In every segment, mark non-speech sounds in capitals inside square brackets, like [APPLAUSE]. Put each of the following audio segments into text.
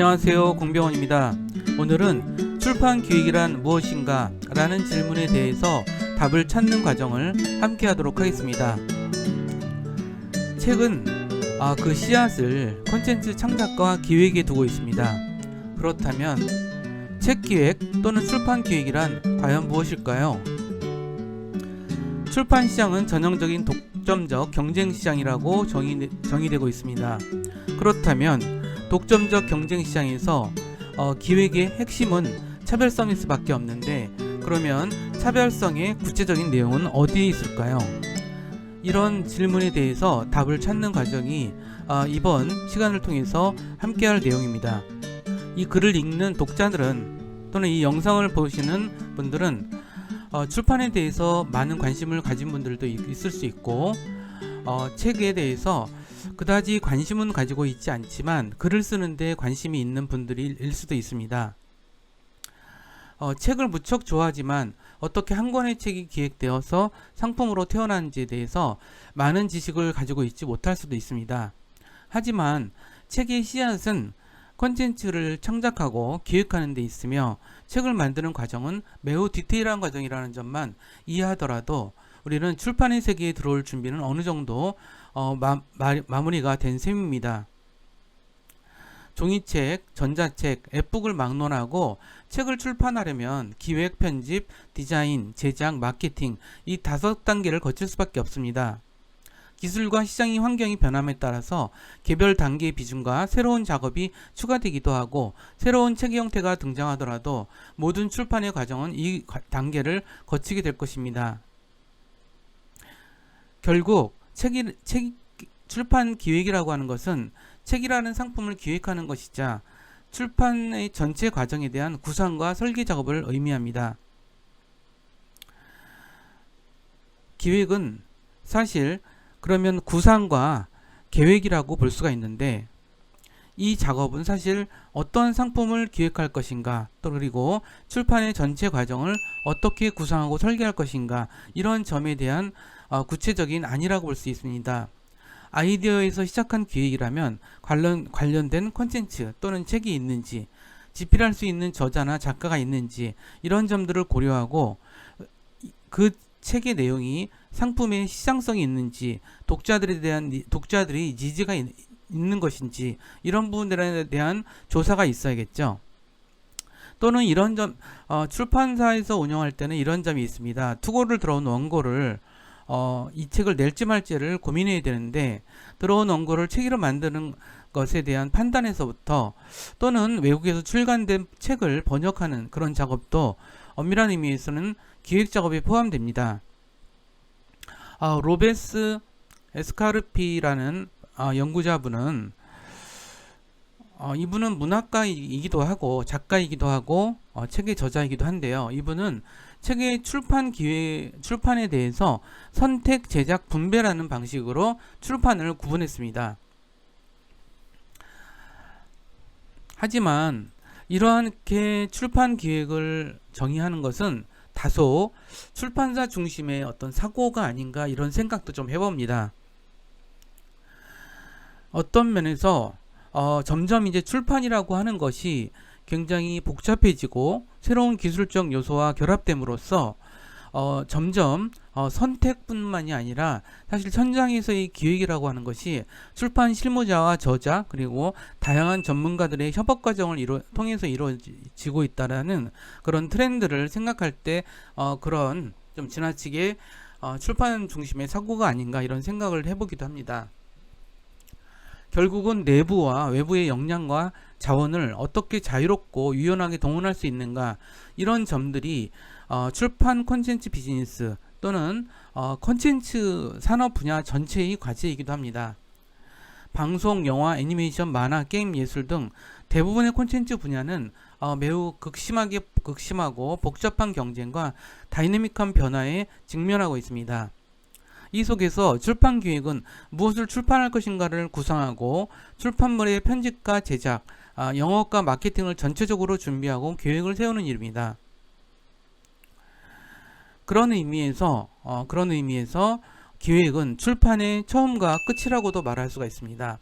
안녕하세요. 공병원입니다. 오늘은 출판 기획이란 무엇인가? 라는 질문에 대해서 답을 찾는 과정을 함께 하도록 하겠습니다. 책은 아, 그 씨앗을 콘텐츠 창작과 기획에 두고 있습니다. 그렇다면 책 기획 또는 출판 기획이란 과연 무엇일까요? 출판 시장은 전형적인 독점적 경쟁 시장이라고 정의, 정의되고 있습니다. 그렇다면 독점적 경쟁 시장에서 어, 기획의 핵심은 차별성일 수밖에 없는데 그러면 차별성의 구체적인 내용은 어디에 있을까요? 이런 질문에 대해서 답을 찾는 과정이 어, 이번 시간을 통해서 함께할 내용입니다. 이 글을 읽는 독자들은 또는 이 영상을 보시는 분들은 어, 출판에 대해서 많은 관심을 가진 분들도 있- 있을 수 있고 어, 책에 대해서 그다지 관심은 가지고 있지 않지만 글을 쓰는데 관심이 있는 분들일 수도 있습니다. 어, 책을 무척 좋아하지만 어떻게 한 권의 책이 기획되어서 상품으로 태어나는지에 대해서 많은 지식을 가지고 있지 못할 수도 있습니다. 하지만 책의 씨앗은 컨텐츠를 창작하고 기획하는 데 있으며 책을 만드는 과정은 매우 디테일한 과정이라는 점만 이해하더라도 우리는 출판의 세계에 들어올 준비는 어느 정도 어, 마, 마, 마 무리가 된 셈입니다. 종이책, 전자책, 앱북을 막론하고 책을 출판하려면 기획, 편집, 디자인, 제작, 마케팅 이 다섯 단계를 거칠 수밖에 없습니다. 기술과 시장의 환경이 변함에 따라서 개별 단계의 비중과 새로운 작업이 추가되기도 하고 새로운 책 형태가 등장하더라도 모든 출판의 과정은 이 과- 단계를 거치게 될 것입니다. 결국 책이, 책 출판 기획이라고 하는 것은 책이라는 상품을 기획하는 것이자 출판의 전체 과정에 대한 구상과 설계 작업을 의미합니다. 기획은 사실 그러면 구상과 계획이라고 볼 수가 있는데 이 작업은 사실 어떤 상품을 기획할 것인가 또 그리고 출판의 전체 과정을 어떻게 구상하고 설계할 것인가 이런 점에 대한 어, 구체적인 아니라고 볼 수 있습니다. 아이디어에서 시작한 기획이라면 관련, 관련된 콘텐츠 또는 책이 있는지 집필할 수 있는 저자나 작가가 있는지 이런 점들을 고려하고 그 책의 내용이 상품의 시장성이 있는지 독자들에 대한 니- 독자들이 니즈가 있, 있는 것인지 이런 부분들에 대한 조사가 있어야겠죠. 또는 이런 점 어, 출판사에서 운영할 때는 이런 점이 있습니다. 투고를 들어온 원고를 어, 이 책을 낼지 말지를 고민해야 되는데 들어온 원고를 책으로 만드는 것에 대한 판단에서부터 또는 외국에서 출간된 책을 번역하는 그런 작업도 엄밀한 의미에서는 기획 작업에 포함됩니다. 아, 로베스 에스카르피라는 아, 연구자분은 어, 이분은 문학가이기도 하고 작가이기도 하고 어, 책의 저자이기도 한데요. 이분은 책의 출판 기회 출판에 대해서 선택, 제작, 분배라는 방식으로 출판을 구분했습니다. 하지만 이러한게 출판 기획을 정의하는 것은 다소 출판사 중심의 어떤 사고가 아닌가 이런 생각도 좀 해봅니다. 어떤 면에서 어, 점점 이제 출판이라고 하는 것이 굉장히 복잡해지고 새로운 기술적 요소와 결합됨으로써 어, 점점 어, 선택뿐만이 아니라 사실 현장에서의 기획이라고 하는 것이 출판 실무자와 저자 그리고 다양한 전문가들의 협업 과정을 이루, 통해서 이루어지고 있다라는 그런 트렌드를 생각할 때 어, 그런 좀 지나치게 어, 출판 중심의 사고가 아닌가 이런 생각을 해보기도 합니다. 결국은 내부와 외부의 역량과 자원을 어떻게 자유롭고 유연하게 동원할 수 있는가 이런 점들이 어, 출판 콘텐츠 비즈니스 또는 어, 콘텐츠 산업 분야 전체의 과제이기도 합니다. 방송, 영화, 애니메이션, 만화, 게임, 예술 등 대부분의 콘텐츠 분야는 어, 매우 극심하게 극심하고 복잡한 경쟁과 다이내믹한 변화에 직면하고 있습니다. 이 속에서 출판 기획은 무엇을 출판할 것인가를 구상하고 출판물의 편집과 제작, 아, 영업과 마케팅을 전체적으로 준비하고 계획을 세우는 일입니다. 그런 의미에서 어, 그런 의미에서 기획은 출판의 처음과 끝이라고도 말할 수가 있습니다.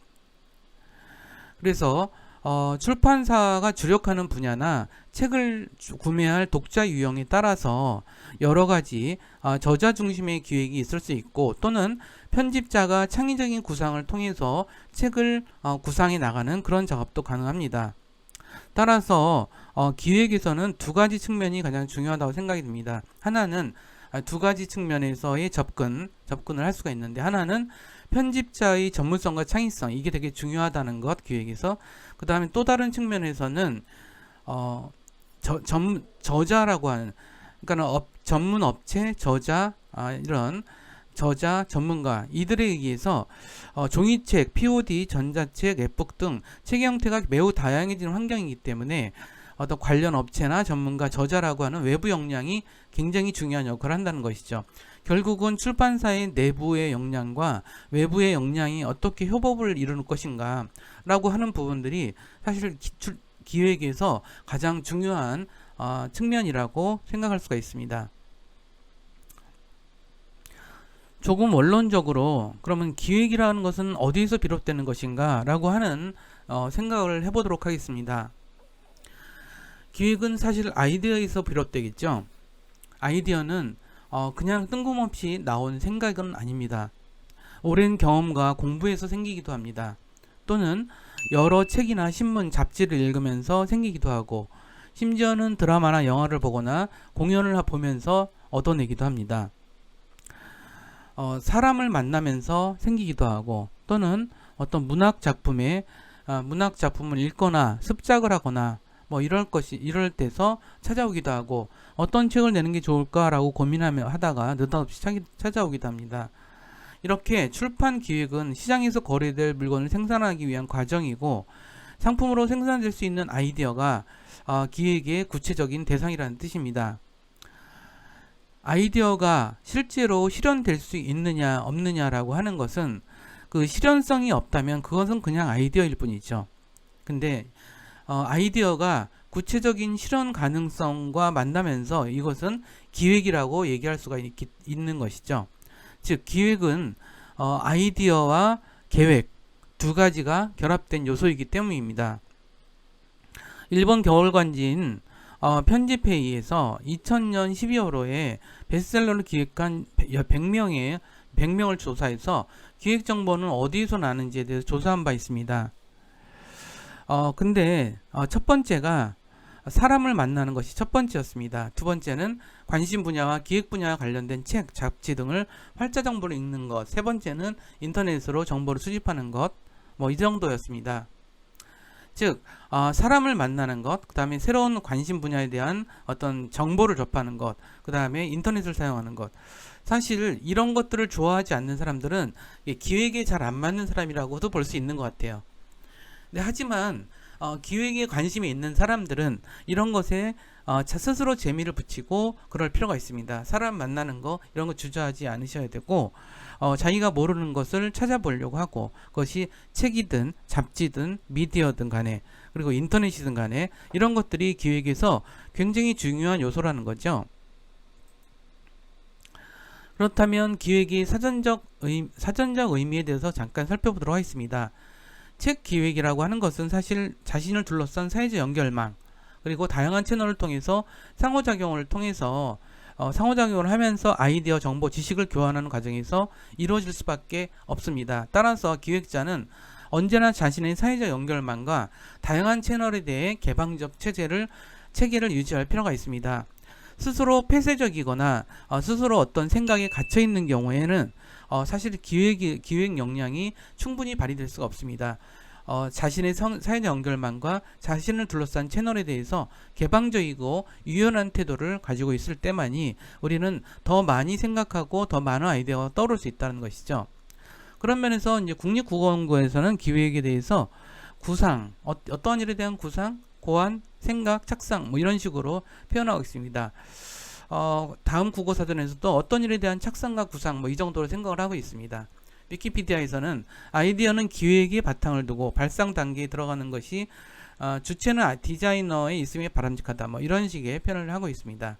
그래서 어, 출판사가 주력하는 분야나 책을 주- 구매할 독자 유형에 따라서 여러 가지 어, 저자 중심의 기획이 있을 수 있고 또는 편집자가 창의적인 구상을 통해서 책을 어, 구상해 나가는 그런 작업도 가능합니다. 따라서 어, 기획에서는 두 가지 측면이 가장 중요하다고 생각이 듭니다. 하나는 아, 두 가지 측면에서의 접근, 접근을 할 수가 있는데 하나는 편집자의 전문성과 창의성 이게 되게 중요하다는 것 기획에서 그 다음에 또 다른 측면에서는 어, 저, 전, 저자라고 하는 그러니까 업, 전문 업체 저자 아, 이런 저자 전문가 이들에 의해서 어, 종이책, POD, 전자책, 앱북 등책 형태가 매우 다양해지는 환경이기 때문에 어떤 관련 업체나 전문가 저자라고 하는 외부 역량이 굉장히 중요한 역할을 한다는 것이죠. 결국은 출판사의 내부의 역량과 외부의 역량이 어떻게 협업을 이루는 것인가 라고 하는 부분들이 사실 기, 출, 기획에서 가장 중요한 어, 측면이라고 생각할 수가 있습니다. 조금 원론적으로 그러면 기획이라는 것은 어디에서 비롯되는 것인가 라고 하는 어, 생각을 해보도록 하겠습니다. 기획은 사실 아이디어에서 비롯되겠죠. 아이디어는 어, 그냥 뜬금없이 나온 생각은 아닙니다. 오랜 경험과 공부에서 생기기도 합니다. 또는 여러 책이나 신문, 잡지를 읽으면서 생기기도 하고 심지어는 드라마나 영화를 보거나 공연을 보면서 얻어내기도 합니다. 어, 사람을 만나면서 생기기도 하고 또는 어떤 문학 작품에 아, 문학 작품을 읽거나 습작을 하거나 뭐 이럴 것이 이럴 때서 찾아오기도 하고 어떤 책을 내는 게 좋을까라고 고민하며 하다가 느닷없이 찾아오기도 합니다. 이렇게 출판 기획은 시장에서 거래될 물건을 생산하기 위한 과정이고 상품으로 생산될 수 있는 아이디어가 어, 기획의 구체적인 대상이라는 뜻입니다. 아이디어가 실제로 실현될 수 있느냐 없느냐라고 하는 것은 그 실현성이 없다면 그것은 그냥 아이디어일 뿐이죠. 근데 어, 아이디어가 구체적인 실현 가능성과 만나면서 이것은 기획이라고 얘기할 수가 있, 있는 것이죠. 즉 기획은 어, 아이디어와 계획 두 가지가 결합된 요소이기 때문입니다. 일본 겨울관지인 어, 편집회의에서 2000년 12월호에 베스트셀러를 기획한 100명의 100명을 조사해서 기획 정보는 어디에서 나는지에 대해서 조사한 바 있습니다. 어, 근데 어, 첫 번째가 사람을 만나는 것이 첫 번째였습니다. 두 번째는 관심 분야와 기획 분야와 관련된 책, 잡지 등을 활자 정보를 읽는 것. 세 번째는 인터넷으로 정보를 수집하는 것. 뭐 이 정도였습니다. 즉 어, 사람을 만나는 것, 그 다음에 새로운 관심 분야에 대한 어떤 정보를 접하는 것, 그 다음에 인터넷을 사용하는 것. 사실 이런 것들을 좋아하지 않는 사람들은 이 기획에 잘 안 맞는 사람이라고도 볼 수 있는 것 같아요. 근데 하지만 어, 기획에 관심이 있는 사람들은 이런 것에 어, 자 스스로 재미를 붙이고 그럴 필요가 있습니다. 사람 만나는 거 이런 거 주저하지 않으셔야 되고 어, 자기가 모르는 것을 찾아보려고 하고 그것이 책이든 잡지든 미디어든 간에 그리고 인터넷이든 간에 이런 것들이 기획에서 굉장히 중요한 요소라는 거죠. 그렇다면 기획의 사전적 의, 사전적 의미에 대해서 잠깐 살펴보도록 하겠습니다. 책 기획이라고 하는 것은 사실 자신을 둘러싼 사회적 연결망 그리고 다양한 채널을 통해서 상호작용을 통해서 어, 상호작용을 하면서 아이디어, 정보, 지식을 교환하는 과정에서 이루어질 수밖에 없습니다. 따라서 기획자는 언제나 자신의 사회적 연결망과 다양한 채널에 대해 개방적 체제를 체계를 유지할 필요가 있습니다. 스스로 폐쇄적이거나 어, 스스로 어떤 생각에 갇혀 있는 경우에는 어, 사실 기획 기획 역량이 충분히 발휘될 수가 없습니다. 어, 자신의 성, 사회적 연결망과 자신을 둘러싼 채널에 대해서 개방적이고 유연한 태도를 가지고 있을 때만이 우리는 더 많이 생각하고 더 많은 아이디어가 떠오를 수 있다는 것이죠. 그런 면에서 이제 국립국어원고에서는 기획에 대해서 구상, 어, 어떠한 일에 대한 구상, 고안, 생각, 착상 뭐 이런 식으로 표현하고 있습니다. 어, 다음 국어사전에서도 어떤 일에 대한 착상과 구상 뭐 이 정도로 생각을 하고 있습니다. 위키피디아에서는 아이디어는 기획의 바탕을 두고 발상 단계에 들어가는 것이 어, 주체는 아- 디자이너의 있음이 바람직하다 뭐 이런 식의 표현을 하고 있습니다.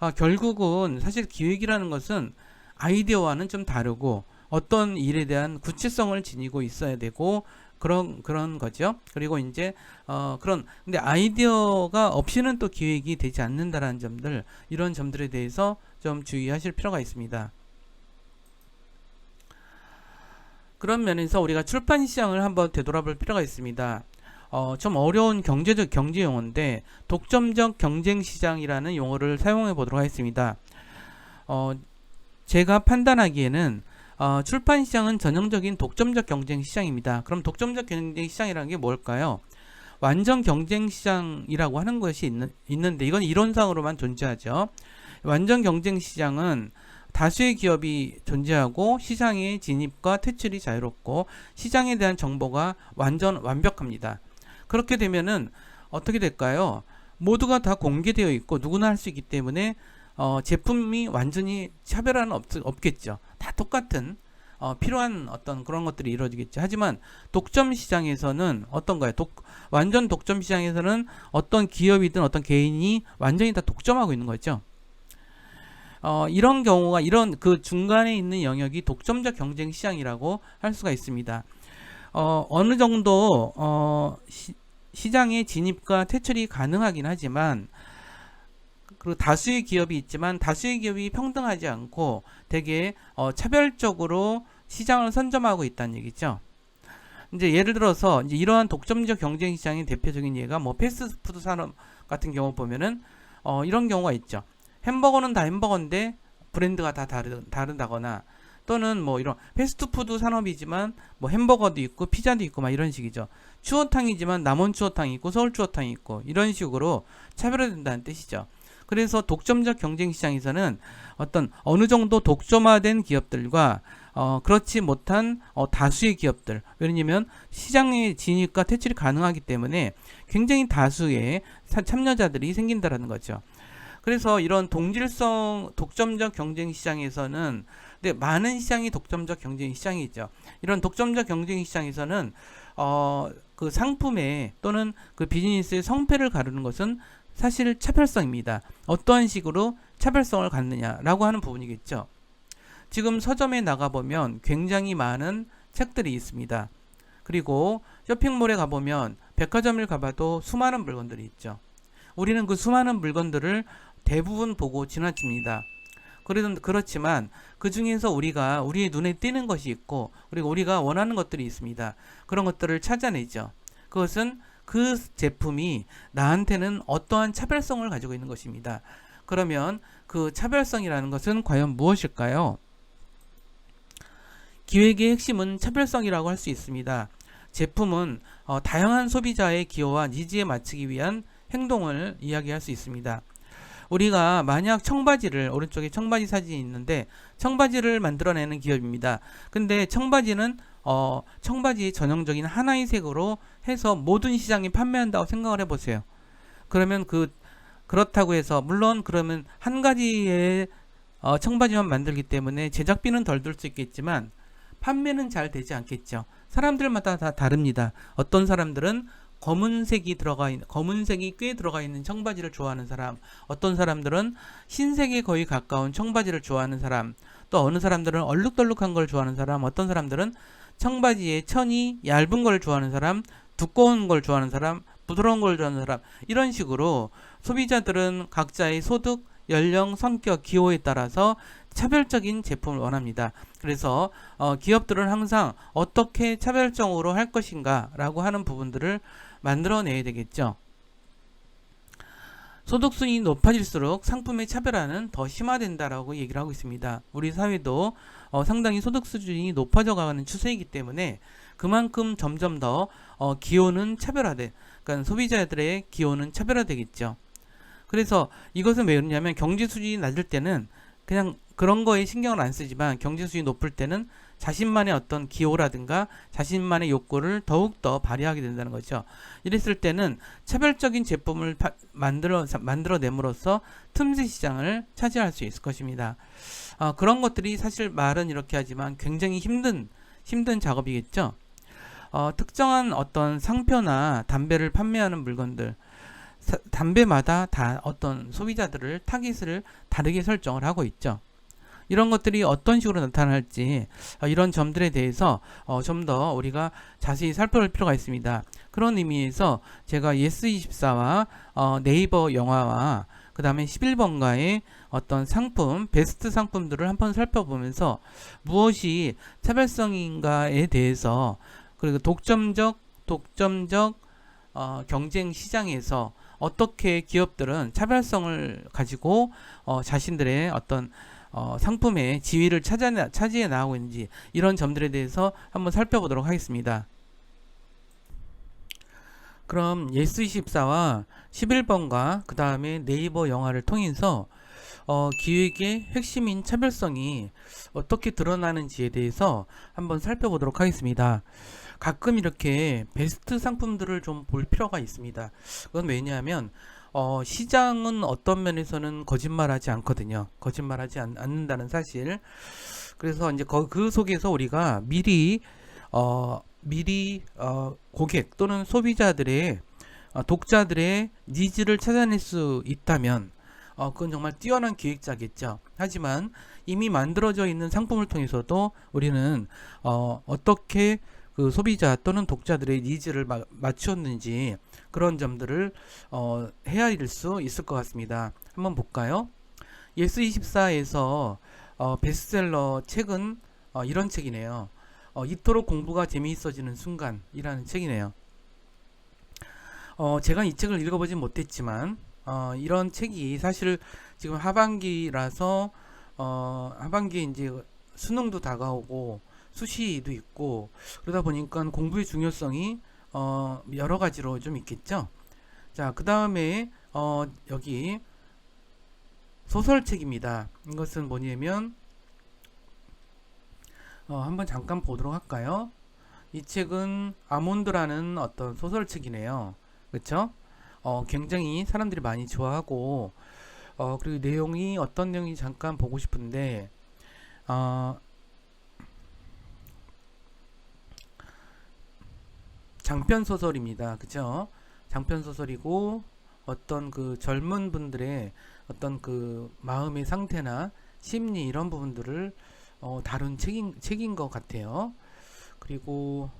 어, 결국은 사실 기획이라는 것은 아이디어와는 좀 다르고 어떤 일에 대한 구체성을 지니고 있어야 되고 그런 그런 거죠. 그리고 이제 어 그런 근데 아이디어가 없이는 또 기획이 되지 않는다라는 점들 이런 점들에 대해서 좀 주의하실 필요가 있습니다. 그런 면에서 우리가 출판 시장을 한번 되돌아볼 필요가 있습니다. 어, 좀 어려운 경제적 경제 용어인데 독점적 경쟁 시장이라는 용어를 사용해 보도록 하겠습니다. 어, 제가 판단하기에는 어, 출판 시장은 전형적인 독점적 경쟁 시장입니다. 그럼 독점적 경쟁 시장이라는 게 뭘까요? 완전 경쟁 시장이라고 하는 것이 있는, 있는데 이건 이론상으로만 존재하죠. 완전 경쟁 시장은 다수의 기업이 존재하고 시장의 진입과 퇴출이 자유롭고 시장에 대한 정보가 완전 완벽합니다. 그렇게 되면은 어떻게 될까요? 모두가 다 공개되어 있고 누구나 할 수 있기 때문에 어, 제품이 완전히 차별화는 없, 없겠죠. 다 똑같은 어, 필요한 어떤 그런 것들이 이루어지겠죠. 하지만 독점 시장에서는 어떤가요? 독, 완전 독점 시장에서는 어떤 기업이든 어떤 개인이 완전히 다 독점하고 있는 거죠. 어, 이런 경우가 이런 그 중간에 있는 영역이 독점적 경쟁 시장이라고 할 수가 있습니다. 어, 어느 정도 어, 시, 시장의 진입과 퇴출이 가능하긴 하지만 그리고 다수의 기업이 있지만 다수의 기업이 평등하지 않고 되게 어, 차별적으로 시장을 선점하고 있다는 얘기죠. 이제 예를 들어서 이제 이러한 독점적 경쟁 시장의 대표적인 예가 뭐 패스트푸드 산업 같은 경우 보면은 어, 이런 경우가 있죠. 햄버거는 다 햄버거인데 브랜드가 다 다르, 다르다거나 또는 뭐 이런 패스트푸드 산업이지만 뭐 햄버거도 있고 피자도 있고 막 이런 식이죠. 추어탕이지만 남원 추어탕이 있고 서울 추어탕이 있고 이런 식으로 차별화된다는 뜻이죠. 그래서 독점적 경쟁 시장에서는 어떤 어느 정도 독점화된 기업들과 어, 그렇지 못한 어, 다수의 기업들 왜냐면 시장의 진입과 퇴출이 가능하기 때문에 굉장히 다수의 참여자들이 생긴다라는 거죠. 그래서 이런 동질성 독점적 경쟁 시장에서는 근데 많은 시장이 독점적 경쟁 시장이죠. 이런 독점적 경쟁 시장에서는 어, 그 상품의 또는 그 비즈니스의 성패를 가르는 것은 사실 차별성입니다. 어떠한 식으로 차별성을 갖느냐라고 하는 부분이겠죠. 지금 서점에 나가보면 굉장히 많은 책들이 있습니다. 그리고 쇼핑몰에 가보면 백화점을 가봐도 수많은 물건들이 있죠. 우리는 그 수많은 물건들을 대부분 보고 지나칩니다. 그렇지만 그 중에서 우리가 우리의 눈에 띄는 것이 있고 그리고 우리가 원하는 것들이 있습니다. 그런 것들을 찾아내죠. 그것은 그 제품이 나한테는 어떠한 차별성을 가지고 있는 것입니다. 그러면 그 차별성이라는 것은 과연 무엇일까요? 기획의 핵심은 차별성이라고 할 수 있습니다. 제품은 어, 다양한 소비자의 기호와 니즈에 맞추기 위한 행동을 이야기할 수 있습니다. 우리가 만약 청바지를 오른쪽에 청바지 사진이 있는데 청바지를 만들어내는 기업입니다. 근데 청바지는 어, 청바지 전형적인 하나의 색으로 해서 모든 시장이 판매한다고 생각을 해보세요. 그러면 그 그렇다고 해서 물론 그러면 한 가지의 어, 청바지만 만들기 때문에 제작비는 덜 들 수 있겠지만 판매는 잘 되지 않겠죠. 사람들마다 다 다릅니다. 어떤 사람들은 검은색이 들어가 있는 검은색이 꽤 들어가 있는 청바지를 좋아하는 사람, 어떤 사람들은 흰색에 거의 가까운 청바지를 좋아하는 사람, 또 어느 사람들은 얼룩덜룩한 걸 좋아하는 사람, 어떤 사람들은 청바지에 천이 얇은 걸 좋아하는 사람, 두꺼운 걸 좋아하는 사람, 부드러운 걸 좋아하는 사람 이런 식으로 소비자들은 각자의 소득, 연령, 성격, 기호에 따라서 차별적인 제품을 원합니다. 그래서 어, 기업들은 항상 어떻게 차별적으로 할 것인가라고 하는 부분들을 만들어내야 되겠죠. 소득 수준이 높아질수록 상품의 차별화는 더 심화된다라고 얘기를 하고 있습니다. 우리 사회도 어, 상당히 소득 수준이 높아져 가는 추세이기 때문에 그만큼 점점 더 어, 기호는 차별화돼. 그러니까 소비자들의 기호는 차별화되겠죠. 그래서 이것은 왜 그러냐면 경제 수준이 낮을 때는 그냥 그런 거에 신경을 안 쓰지만 경제 수준이 높을 때는 자신만의 어떤 기호라든가 자신만의 욕구를 더욱더 발휘하게 된다는 거죠. 이랬을 때는 차별적인 제품을 파, 만들어 만들어냄으로써 틈새 시장을 차지할 수 있을 것입니다. 어, 그런 것들이 사실 말은 이렇게 하지만 굉장히 힘든 힘든 작업이겠죠. 어, 특정한 어떤 상표나 담배를 판매하는 물건들 사, 담배마다 다 어떤 소비자들을 타깃을 다르게 설정을 하고 있죠. 이런 것들이 어떤 식으로 나타날지 어, 이런 점들에 대해서 어, 좀 더 우리가 자세히 살펴볼 필요가 있습니다. 그런 의미에서 제가 예스24와 어, 네이버 영화와 그 다음에 11번가의 어떤 상품, 베스트 상품들을 한번 살펴보면서 무엇이 차별성인가에 대해서 그리고 독점적, 독점적 어, 경쟁 시장에서 어떻게 기업들은 차별성을 가지고 어, 자신들의 어떤 어, 상품의 지위를 차지해 나가고 있는지 이런 점들에 대해서 한번 살펴보도록 하겠습니다. 그럼 예스24와 11번과 그 다음에 네이버 영화를 통해서 어, 기획의 핵심인 차별성이 어떻게 드러나는지에 대해서 한번 살펴보도록 하겠습니다. 가끔 이렇게 베스트 상품들을 좀 볼 필요가 있습니다. 그건 왜냐하면 어, 시장은 어떤 면에서는 거짓말하지 않거든요. 거짓말하지 않, 않는다는 사실. 그래서 이제 거, 그 속에서 우리가 미리 어, 미리 어, 고객 또는 소비자들의 어, 독자들의 니즈를 찾아낼 수 있다면 어, 그건 정말 뛰어난 기획자겠죠. 하지만 이미 만들어져 있는 상품을 통해서도 우리는 어, 어떻게 그 소비자 또는 독자들의 니즈를 마, 맞추었는지 그런 점들을 어, 헤아릴 수 있을 것 같습니다. 한번 볼까요? 예스24에서 어, 베스트셀러 책은 어, 이런 책이네요. 어, 이토록 공부가 재미있어지는 순간이라는 책이네요. 어, 제가 이 책을 읽어보진 못했지만 어, 이런 책이 사실 지금 하반기라서 어, 하반기에 이제 수능도 다가오고 수시도 있고 그러다 보니까 공부의 중요성이 어, 여러 가지로 좀 있겠죠. 자, 그 다음에 어, 여기 소설책입니다. 이것은 뭐냐면 어, 한번 잠깐 보도록 할까요? 이 책은 아몬드라는 어떤 소설책이네요. 그렇죠? 어, 굉장히 사람들이 많이 좋아하고 어, 그리고 내용이 어떤 내용인지 잠깐 보고 싶은데 어, 장편 소설입니다. 그죠? 장편 소설이고 어떤 그 젊은 분들의 어떤 그 마음의 상태나 심리 이런 부분들을 어, 다룬 책인, 책인 것 같아요. 그리고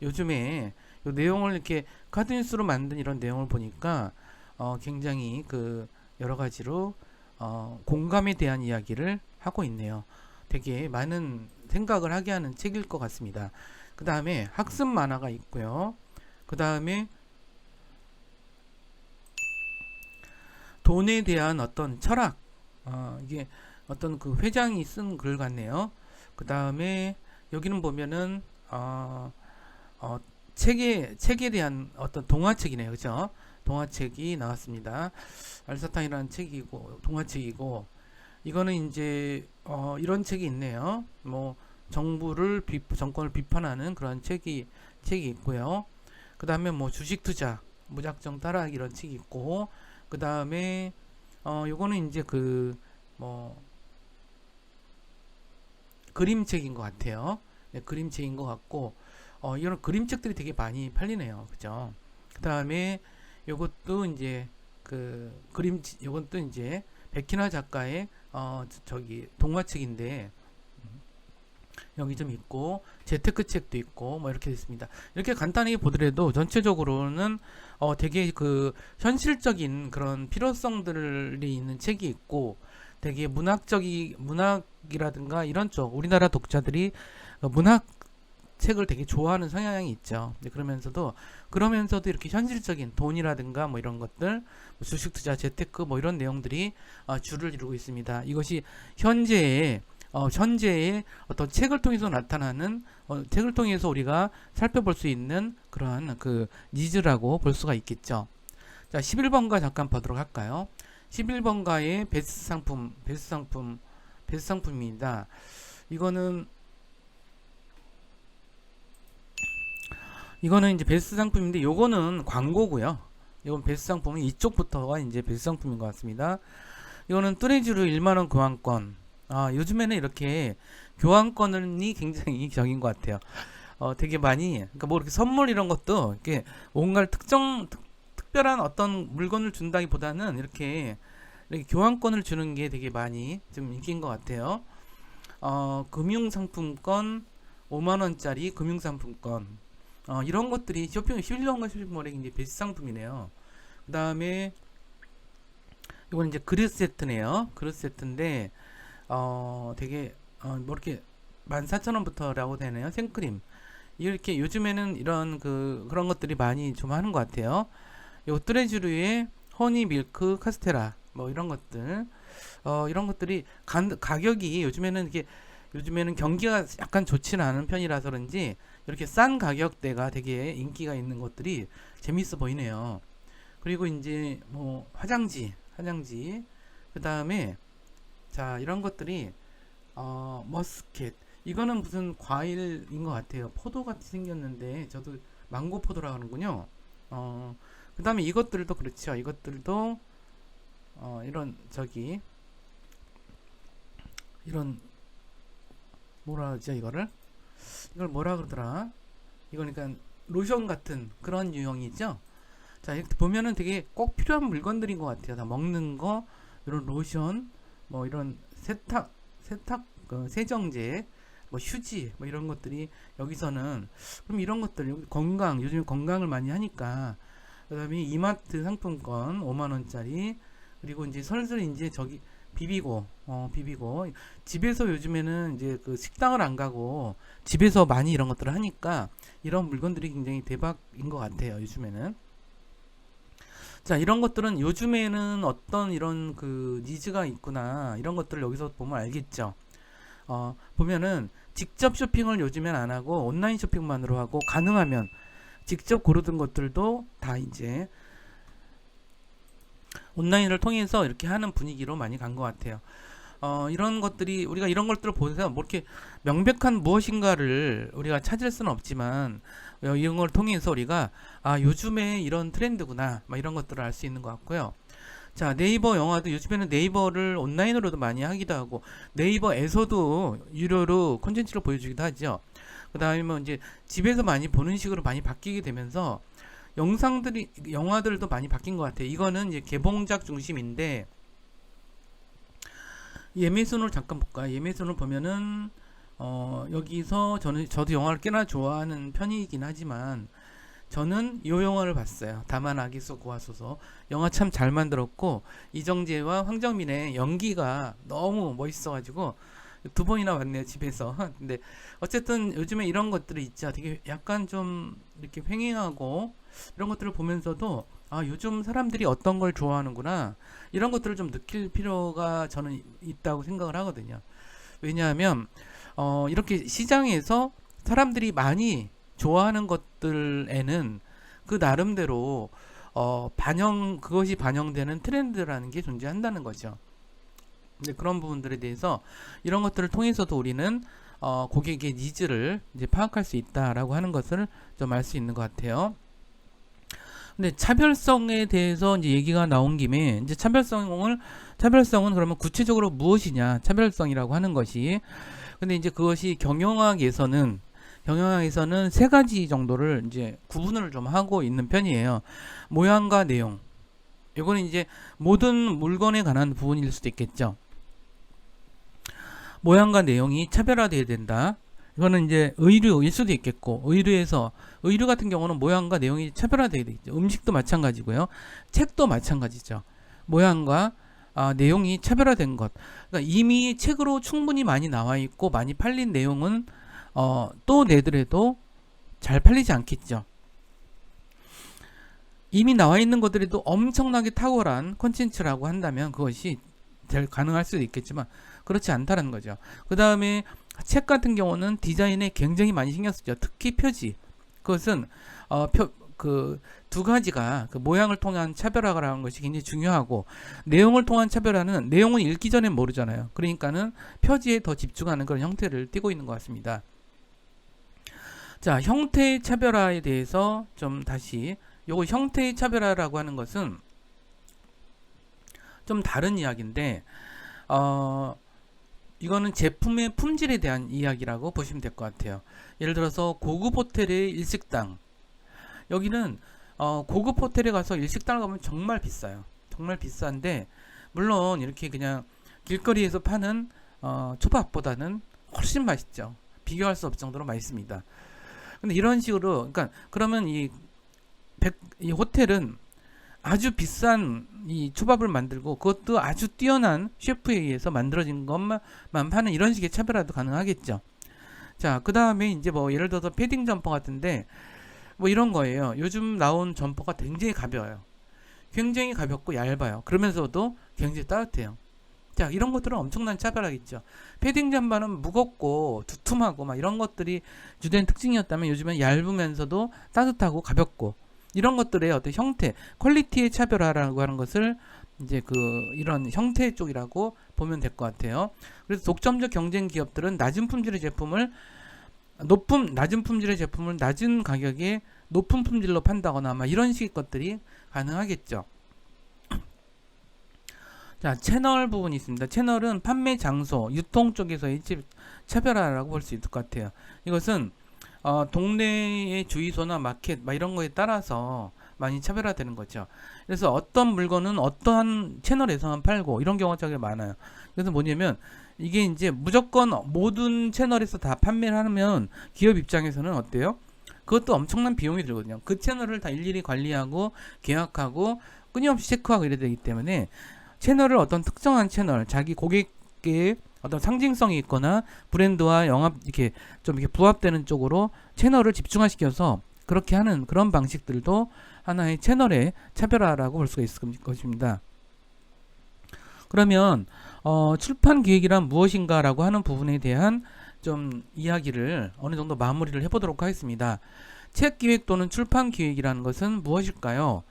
요즘에 요 내용을 이렇게 카드뉴스로 만든 이런 내용을 보니까 어, 굉장히 그 여러 가지로 어, 공감에 대한 이야기를 하고 있네요. 되게 많은 생각을 하게 하는 책일 것 같습니다. 그 다음에 학습 만화가 있고요. 그 다음에 돈에 대한 어떤 철학, 어, 이게 어떤 그 회장이 쓴 글 같네요. 그 다음에 여기는 보면은 어, 어, 책에 책에 대한 어떤 동화책이네요, 그죠? 동화책이 나왔습니다. 알사탕이라는 책이고 동화책이고 이거는 이제 어, 이런 책이 있네요. 뭐 정부를 비, 정권을 비판하는 그런 책이 책이 있고요. 그 다음에 뭐 주식 투자, 무작정 따라하기 이런 책이 있고 그 다음에 어 요거는 이제 그뭐 그림책인 것 같아요. 네, 그림책인 것 같고 어 이런 그림책들이 되게 많이 팔리네요. 그죠? 그 다음에 요것도 이제 그 그림 요것도 이제 백희나 작가의 어 저기 동화책인데 여기 좀 있고 재테크 책도 있고 뭐 이렇게 있습니다. 이렇게 간단히 보더라도 전체적으로는 어 되게 그 현실적인 그런 필요성들이 있는 책이 있고 되게 문학적이 문학이라든가 이런 쪽 우리나라 독자들이 문학 책을 되게 좋아하는 성향이 있죠. 그러면서도 그러면서도 이렇게 현실적인 돈이라든가 뭐 이런 것들, 뭐 주식 투자, 재테크 뭐 이런 내용들이 어, 주를 이루고 있습니다. 이것이 현재의 어, 현재의 어떤 책을 통해서 나타나는 어, 책을 통해서 우리가 살펴볼 수 있는 그러한 그 니즈라고 볼 수가 있겠죠. 자, 11번가 잠깐 보도록 할까요? 11번가의 베스트 상품, 베스트 상품, 베스트 상품입니다. 이거는 이거는 이제 베스트 상품인데 요거는 광고고요. 이건 베스트 상품은 이쪽부터가 이제 베스트 상품인 것 같습니다. 이거는 뚜레쥬르 1만원 교환권 아, 요즘에는 이렇게 교환권이 굉장히 [LAUGHS] 적인 것 같아요. 어, 되게 많이, 그러니까 뭐 이렇게 선물 이런 것도 이렇게 뭔가 특정, 특, 특별한 어떤 물건을 준다기보다는 이렇게 이렇게 교환권을 주는 게 되게 많이 좀 인기인 것 같아요. 어, 금융상품권 5만 원짜리 금융상품권 어, 이런 것들이 쇼핑 실용과 쇼핑몰에 굉장히 베스트 상품이네요. 그 다음에 이건 이제 그릇 세트네요. 그릇 세트인데 어, 되게 어, 뭐 이렇게 14,000원부터라고 되네요. 생크림 이렇게 요즘에는 이런 그 그런 것들이 많이 좀 하는 것 같아요. 요 트레주류의 허니 밀크 카스테라 뭐 이런 것들 어 이런 것들이 간, 가격이 요즘에는 이게 요즘에는 경기가 약간 좋지는 않은 편이라서 그런지 이렇게 싼 가격대가 되게 인기가 있는 것들이 재밌어 보이네요. 그리고 이제 뭐 화장지, 화장지 그 다음에 자 이런 것들이 어 머스켓 이거는 무슨 과일인 것 같아요. 포도 같이 생겼는데 저도 망고 포도라 하는군요. 어, 그 다음에 이것들도 그렇죠. 이것들도 어, 이런 저기 이런 뭐라 하죠 이거를 이걸 뭐라 그러더라 이거니까 로션 같은 그런 유형이죠. 자 이렇게 보면은 되게 꼭 필요한 물건들인 것 같아요. 다 먹는 거 이런 로션 뭐 이런 세탁 세탁 그 세정제 뭐 휴지 뭐 이런 것들이 여기서는 그럼 이런 것들 건강 요즘 건강을 많이 하니까 그 다음에 이마트 상품권 5만 원짜리 그리고 이제 슬슬 이제 저기 비비고 어 비비고. 집에서 요즘에는 이제 그 식당을 안 가고 집에서 많이 이런 것들을 하니까 이런 물건들이 굉장히 대박인 것 같아요 요즘에는. 자 이런 것들은 요즘에는 어떤 이런 그 니즈가 있구나 이런 것들을 여기서 보면 알겠죠. 어 보면은 직접 쇼핑을 요즘엔 안 하고 온라인 쇼핑만으로 하고 가능하면 직접 고르던 것들도 다 이제 온라인을 통해서 이렇게 하는 분위기로 많이 간 것 같아요. 어, 이런 것들이 우리가 이런 것들을 보면서 뭐 이렇게 명백한 무엇인가를 우리가 찾을 수는 없지만 어, 이런 걸 통해서 우리가 아 요즘에 이런 트렌드구나 막 이런 것들을 알 수 있는 것 같고요. 자 네이버 영화도 요즘에는 네이버를 온라인으로도 많이 하기도 하고 네이버에서도 유료로 콘텐츠를 보여주기도 하죠. 그 다음에 뭐 이제 집에서 많이 보는 식으로 많이 바뀌게 되면서 영상들이 영화들도 많이 바뀐 것 같아요. 이거는 이제 개봉작 중심인데 예매순을 잠깐 볼까? 예매순을 보면은 어 여기서 저는 저도 영화를 꽤나 좋아하는 편이긴 하지만 저는 이 영화를 봤어요. 다만 아기소 고아소서 영화 참 잘 만들었고 이정재와 황정민의 연기가 너무 멋있어가지고 두 번이나 봤네요 집에서. [LAUGHS] 근데 어쨌든 요즘에 이런 것들이 있죠. 되게 약간 좀 이렇게 횡행하고 이런 것들을 보면서도 아 요즘 사람들이 어떤 걸 좋아하는구나 이런 것들을 좀 느낄 필요가 저는 있다고 생각을 하거든요. 왜냐하면 어 이렇게 시장에서 사람들이 많이 좋아하는 것들에는 그 나름대로 어 반영 그것이 반영되는 트렌드라는 게 존재한다는 거죠. 근데 그런 부분들에 대해서 이런 것들을 통해서도 우리는 어 고객의 니즈를 이제 파악할 수 있다라고 하는 것을 좀 알 수 있는 것 같아요. 근데 차별성에 대해서 이제 얘기가 나온 김에 이제 차별성을 차별성은 그러면 구체적으로 무엇이냐 차별성이라고 하는 것이 근데 이제 그것이 경영학에서는 경영학에서는 세 가지 정도를 이제 구분을 좀 하고 있는 편이에요. 모양과 내용. 이거는 이제 모든 물건에 관한 부분일 수도 있겠죠. 모양과 내용이 차별화돼야 된다. 이거는 이제 의류일 수도 있겠고 의류에서 의류 같은 경우는 모양과 내용이 차별화되게 되죠. 음식도 마찬가지고요. 책도 마찬가지죠. 모양과 아, 내용이 차별화된 것. 그러니까 이미 책으로 충분히 많이 나와 있고 많이 팔린 내용은 어, 또 내더라도 잘 팔리지 않겠죠. 이미 나와 있는 것들이 또 엄청나게 탁월한 콘텐츠라고 한다면 그것이 될 가능할 수도 있겠지만 그렇지 않다는 거죠. 그 다음에 책 같은 경우는 디자인에 굉장히 많이 신경 쓰죠. 특히 표지. 그것은 어, 그두 가지가 그 모양을 통한 차별화라는 것이 굉장히 중요하고 내용을 통한 차별화는 내용은 읽기 전에 모르잖아요. 그러니까는 표지에 더 집중하는 그런 형태를 띠고 있는 것 같습니다. 자, 형태의 차별화에 대해서 좀 다시 요거 형태의 차별화라고 하는 것은 좀 다른 이야기인데 어 이거는 제품의 품질에 대한 이야기라고 보시면 될 것 같아요. 예를 들어서 고급 호텔의 일식당 여기는 어, 고급 호텔에 가서 일식당을 가면 정말 비싸요. 정말 비싼데 물론 이렇게 그냥 길거리에서 파는 어, 초밥보다는 훨씬 맛있죠. 비교할 수 없을 정도로 맛있습니다. 근데 이런 식으로 그러니까 그러면 이, 백, 이 호텔은 아주 비싼 이 초밥을 만들고 그것도 아주 뛰어난 셰프에 의해서 만들어진 것만 파는 이런 식의 차별화도 가능하겠죠. 자, 그 다음에 이제 뭐 예를 들어서 패딩 점퍼 같은데 뭐 이런 거예요. 요즘 나온 점퍼가 굉장히 가벼워요. 굉장히 가볍고 얇아요. 그러면서도 굉장히 따뜻해요. 자, 이런 것들은 엄청난 차별화겠죠. 패딩 잠바는 무겁고 두툼하고 막 이런 것들이 주된 특징이었다면 요즘은 얇으면서도 따뜻하고 가볍고 이런 것들의 어떤 형태, 퀄리티의 차별화라고 하는 것을 이제 그 이런 형태 쪽이라고 보면 될 것 같아요. 그래서 독점적 경쟁 기업들은 낮은 품질의 제품을 높은 낮은 품질의 제품을 낮은 가격에 높은 품질로 판다거나 아마 이런 식의 것들이 가능하겠죠. 자, 채널 부분이 있습니다. 채널은 판매 장소, 유통 쪽에서의 치- 차별화라고 볼 수 있을 것 같아요. 이것은 어, 동네의 주유소나 마켓 막 이런 거에 따라서 많이 차별화되는 거죠. 그래서 어떤 물건은 어떠한 채널에서만 팔고 이런 경우가 되게 많아요. 그래서 뭐냐면 이게 이제 무조건 모든 채널에서 다 판매를 하면 기업 입장에서는 어때요? 그것도 엄청난 비용이 들거든요. 그 채널을 다 일일이 관리하고 계약하고 끊임없이 체크하고 이래야 되기 때문에 채널을 어떤 특정한 채널, 자기 고객의 어떤 상징성이 있거나 브랜드와 영합 이렇게 좀 이렇게 부합되는 쪽으로 채널을 집중화시켜서 그렇게 하는 그런 방식들도 하나의 채널의 차별화라고 볼 수가 있을 것입니다. 그러면 어, 출판 기획이란 무엇인가라고 하는 부분에 대한 좀 이야기를 어느 정도 마무리를 해보도록 하겠습니다. 책 기획 또는 출판 기획이라는 것은 무엇일까요?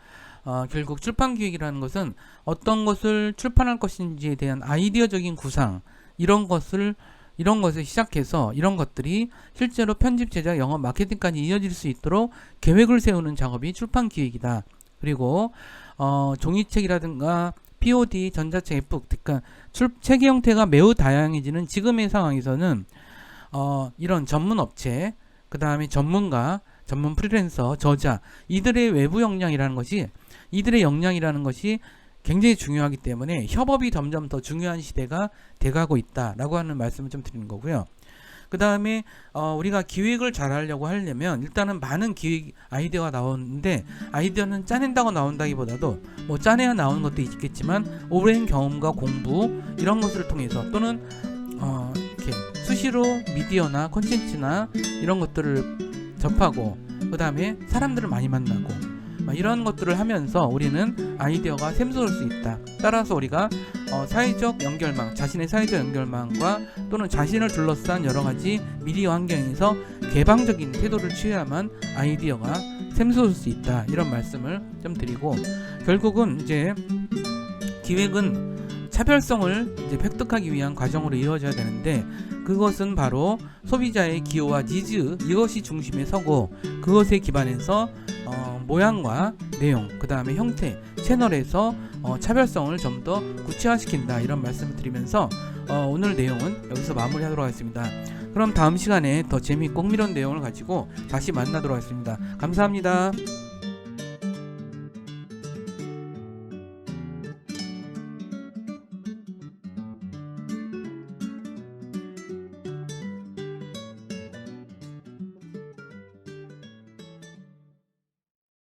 어, 결국 출판 기획이라는 것은 어떤 것을 출판할 것인지에 대한 아이디어적인 구상 이런 것을 이런 것을 시작해서 이런 것들이 실제로 편집 제작 영업 마케팅까지 이어질 수 있도록 계획을 세우는 작업이 출판 기획이다. 그리고 어, 종이책이라든가 POD, 전자책, F, 그러니까 출, 책의 형태가 매우 다양해지는 지금의 상황에서는 어, 이런 전문 업체, 그 다음에 전문가, 전문 프리랜서, 저자 이들의 외부 역량이라는 것이 이들의 역량이라는 것이 굉장히 중요하기 때문에 협업이 점점 더 중요한 시대가 돼가고 있다라고 하는 말씀을 좀 드리는 거고요. 그 다음에 어, 우리가 기획을 잘 하려고 하려면 일단은 많은 기획 아이디어가 나오는데 아이디어는 짜낸다고 나온다기보다도 뭐 짜내야 나오는 것도 있겠지만 오랜 경험과 공부 이런 것을 통해서 또는 어, 이렇게 수시로 미디어나 콘텐츠나 이런 것들을 접하고 그 다음에 사람들을 많이 만나고 막 이런 것들을 하면서 우리는 아이디어가 샘솟을 수 있다. 따라서 우리가 어, 사회적 연결망, 자신의 사회적 연결망과 또는 자신을 둘러싼 여러 가지 미디어 환경에서 개방적인 태도를 취해야만 아이디어가 샘솟을 수 있다. 이런 말씀을 좀 드리고 결국은 이제 기획은 차별성을 이제 획득하기 위한 과정으로 이루어져야 되는데 그것은 바로 소비자의 기호와 니즈 이것이 중심에 서고 그것에 기반해서 어, 모양과 내용 그 다음에 형태 채널에서 어, 차별성을 좀 더 구체화시킨다 이런 말씀을 드리면서 어, 오늘 내용은 여기서 마무리하도록 하겠습니다. 그럼 다음 시간에 더 재미있고 흥미로운 내용을 가지고 다시 만나도록 하겠습니다. 감사합니다.